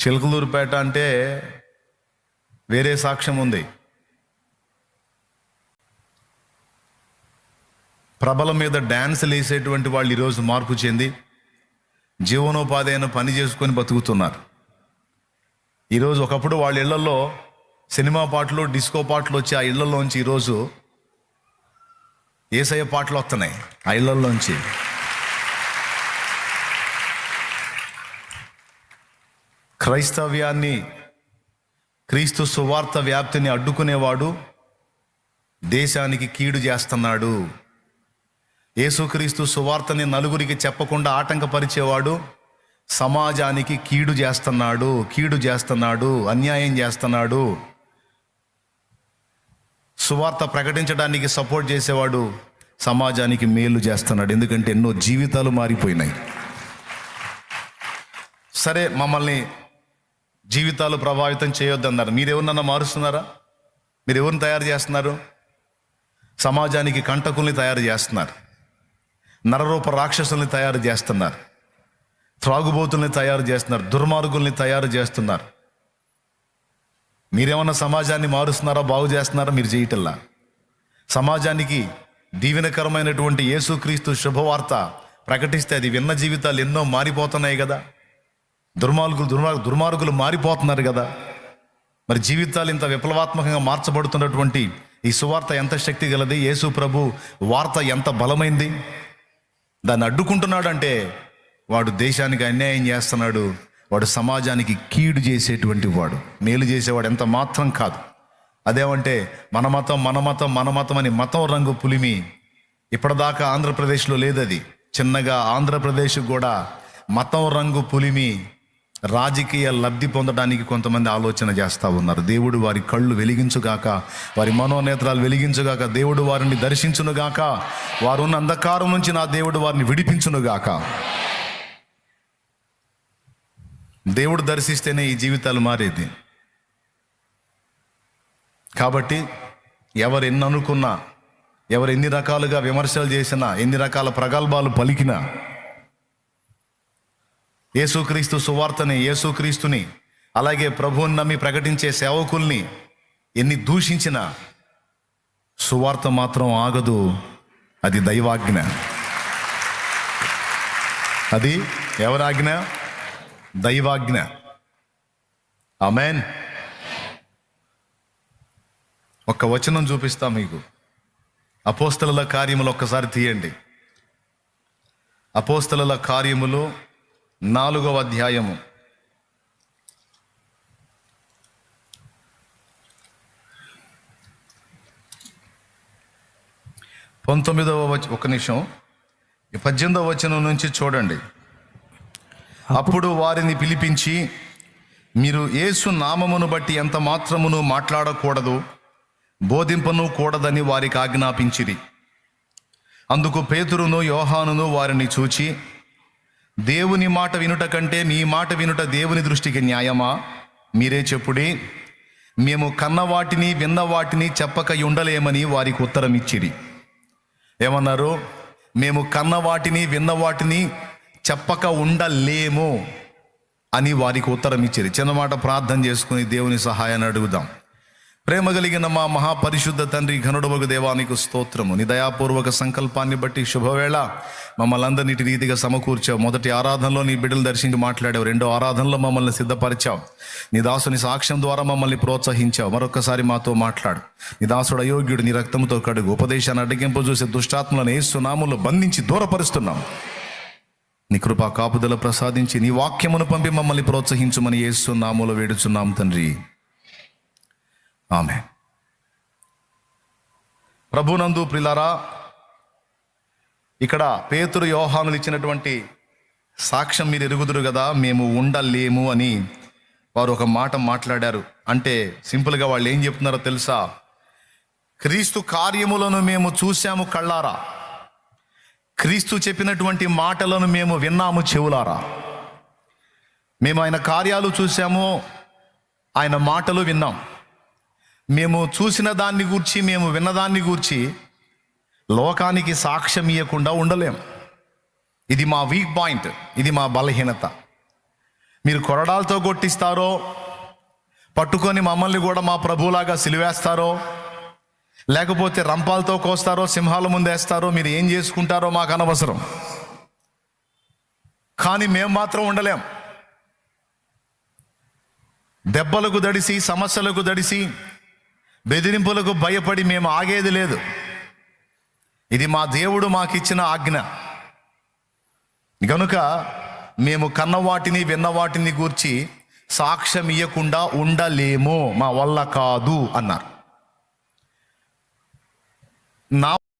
చిలకలూరుపేట అంటే వేరే సాక్ష్యం ఉంది. ప్రభల మీద డ్యాన్సులు వేసేటువంటి వాళ్ళు ఈరోజు మార్పు చెంది జీవనోపాధి అయిన పని చేసుకొని బతుకుతున్నారు. ఈరోజు ఒకప్పుడు వాళ్ళ ఇళ్ళలో సినిమా పాటలు డిస్కో పాటలు వచ్చి ఆ ఇళ్ళలోంచి ఈరోజు ఏసయ్య పాటలు వస్తున్నాయి. ఆ ఇళ్ళలోంచి క్రైస్తవ్యాన్ని క్రీస్తు సువార్త వ్యాప్తిని అడ్డుకునేవాడు దేశానికి కీడు చేస్తున్నాడు. యేసుక్రీస్తు సువార్తని నలుగురికి చెప్పకుండా ఆటంకపరిచేవాడు సమాజానికి కీడు చేస్తున్నాడు కీడు చేస్తున్నాడు అన్యాయం చేస్తున్నాడు. సువార్త ప్రకటించడానికి సపోర్ట్ చేసేవాడు సమాజానికి మేలు చేస్తున్నాడు. ఎందుకంటే ఎన్నో జీవితాలు మారిపోయినాయి. సరే మమ్మల్ని జీవితాలు ప్రభావితం చేయొద్దన్నారు మీరు ఎవరినన్నా మారుస్తున్నారా? మీరు ఎవరిని తయారు చేస్తున్నారు? సమాజానికి కంటకుల్ని తయారు చేస్తున్నారు. నరరూప రాక్షసుల్ని తయారు చేస్తున్నారు. త్రాగుబోతుల్ని తయారు చేస్తున్నారు. దుర్మార్గుల్ని తయారు చేస్తున్నారు. మీరేమన్నా సమాజాన్ని మారుస్తున్నారా బాగు చేస్తున్నారా మీరు చేయటల్లా సమాజానికి దీవెనకరమైనటువంటి యేసుక్రీస్తు శుభవార్త ప్రకటిస్తే అది విన్న జీవితాలు ఎన్నో మారిపోతున్నాయి కదా. దుర్మార్గులు దుర్మార్ దుర్మార్గులు మారిపోతున్నారు కదా. మరి జీవితాలు ఇంత విప్లవాత్మకంగా మార్చబడుతున్నటువంటి ఈ సువార్త ఎంత శక్తి గలది? యేసు ప్రభు వార్త ఎంత బలమైంది? దాన్ని అడ్డుకుంటున్నాడంటే వాడు దేశానికి అన్యాయం చేస్తున్నాడు. వాడు సమాజానికి కీడు చేసేటువంటి వాడు. మేలు చేసేవాడు ఎంత మాత్రం కాదు. అదేమంటే మన మతం మన మతం మన మతం అని మతం రంగు పులిమి ఇప్పటిదాకా ఆంధ్రప్రదేశ్లో లేదది. చిన్నగా ఆంధ్రప్రదేశ్ కూడా మతం రంగు పులిమి రాజకీయ లబ్ధి పొందడానికి కొంతమంది ఆలోచన చేస్తూ ఉన్నారు. దేవుడు వారి కళ్ళు వెలిగించుగాక వారి మనోనేత్రాలు వెలిగించుగాక దేవుడు వారిని దర్శించునుగాక వారు ఉన్న అంధకారం నుంచి నా దేవుడు వారిని విడిపించునుగాక. దేవుడు దర్శిస్తేనే ఈ జీవితాలు మారేది. కాబట్టి ఎవరు ఎన్ని అనుకున్నా ఎవరు ఎన్ని రకాలుగా విమర్శలు చేసినా ఎన్ని రకాల ప్రగల్భాలు పలికినా యేసుక్రీస్తు సువార్తని యేసుక్రీస్తుని అలాగే ప్రభువుని నమ్మి ప్రకటించే సేవకుల్ని ఎన్ని దూషించినా సువార్త మాత్రం ఆగదు. అది దైవాజ్ఞ. అది ఎవరాజ్ఞ? దైవాజ్ఞ. అమెన్ ఒక్క వచనం చూపిస్తా మీకు. అపోస్తల కార్యములు ఒక్కసారి తీయండి. అపోస్తల కార్యములు నాలుగవ అధ్యాయము. పంతొమ్మిదవ వచ ఒక నిమిషం. పద్దెనిమిదవ వచనం నుంచి చూడండి. అప్పుడు వారిని పిలిపించి మీరు యేసు నామమును బట్టి ఎంత మాత్రమును మాట్లాడకూడదు బోధింపను కూడదని వారికి ఆజ్ఞాపించిరి. అందుకు పేతురును యోహానును వారిని చూచి దేవుని మాట వినుట కంటే మీ మాట వినుట దేవుని దృష్టికి న్యాయమా? మీరే చెప్పుడి మేము కన్న వాటిని విన్న వాటిని చెప్పక ఉండలేమని వారికి ఉత్తరం ఇచ్చిరి ఏమన్నారు? మేము కన్న వాటిని విన్న వాటిని చెప్పక ఉండలేము అని వారికి ఉత్తరం ఇచ్చిరి చిన్నమాట ప్రార్థన చేసుకుని దేవుని సహాయాన్ని అడుగుదాం. ప్రేమ కలిగిన మా మహాపరిశుద్ధ తండ్రి ఘనుడవగు దేవానికి స్తోత్రము. నీ దయాపూర్వక సంకల్పాన్ని బట్టి శుభవేళ మమ్మల్ని అందరినీ రీతిగా సమకూర్చావు. మొదటి ఆరాధనలో నీ బిడ్డలు దర్శించి మాట్లాడావు. రెండో ఆరాధనలో మమ్మల్ని సిద్ధపరిచావు. నీ దాసుని సాక్ష్యం ద్వారా మమ్మల్ని ప్రోత్సహించావు. మరొకసారి మాతో మాట్లాడు. నీ దాసుడు అయోగ్యుడు నీ రక్తంతో కడుగు. ఉపదేశాన్ని అడ్డగింపు చూసి దుష్టాత్మలను ఏసునాములు బంధించి దూరపరుస్తున్నాం. నీ కృపా కాపుదల ప్రసాదించి నీ వాక్యమును పంపి మమ్మల్ని ప్రోత్సహించుమని ఏస్తున్నాములో వేడుచున్నాం తండ్రి. ఆమె ప్రభునందు ప్రిలారా ఇక్కడ పేతురు యోహానులు ఇచ్చినటువంటి సాక్ష్యం మీరు ఎరుగుదురు కదా మేము ఉండలేము అని వారు ఒక మాట మాట్లాడారు. అంటే సింపుల్గా వాళ్ళు ఏం చెప్తున్నారో తెలుసా? క్రీస్తు కార్యములను మేము చూశాము కళ్ళారా? క్రీస్తు చెప్పినటువంటి మాటలను మేము విన్నాము చెవులారా? మేము ఆయన కార్యాలు చూశాము ఆయన మాటలు విన్నాం. మేము చూసిన దాన్ని గూర్చి మేము విన్నదాన్ని గూర్చి లోకానికి సాక్ష్యం ఇవ్వకుండా ఉండలేం. ఇది మా వీక్ పాయింట్ ఇది మా బలహీనత. మీరు కొరడాలతో కొట్టిస్తారో పట్టుకొని మమ్మల్ని కూడా మా ప్రభువులాగా సిలివేస్తారో లేకపోతే రంపాలతో కోస్తారో సింహాల ముందేస్తారో మీరు ఏం చేసుకుంటారో మాకు అనవసరం. కానీ మేము మాత్రం ఉండలేం. దెబ్బలకు దడిసి సమస్యలకు దడిసి బెదిరింపులకు భయపడి మేము ఆగేది లేదు. ఇది మా దేవుడు మాకిచ్చిన ఆజ్ఞ. గనుక మేము కన్న వాటిని గూర్చి సాక్ష్యం ఇవ్వకుండా ఉండలేము మా వల్ల కాదు అన్నారు. నా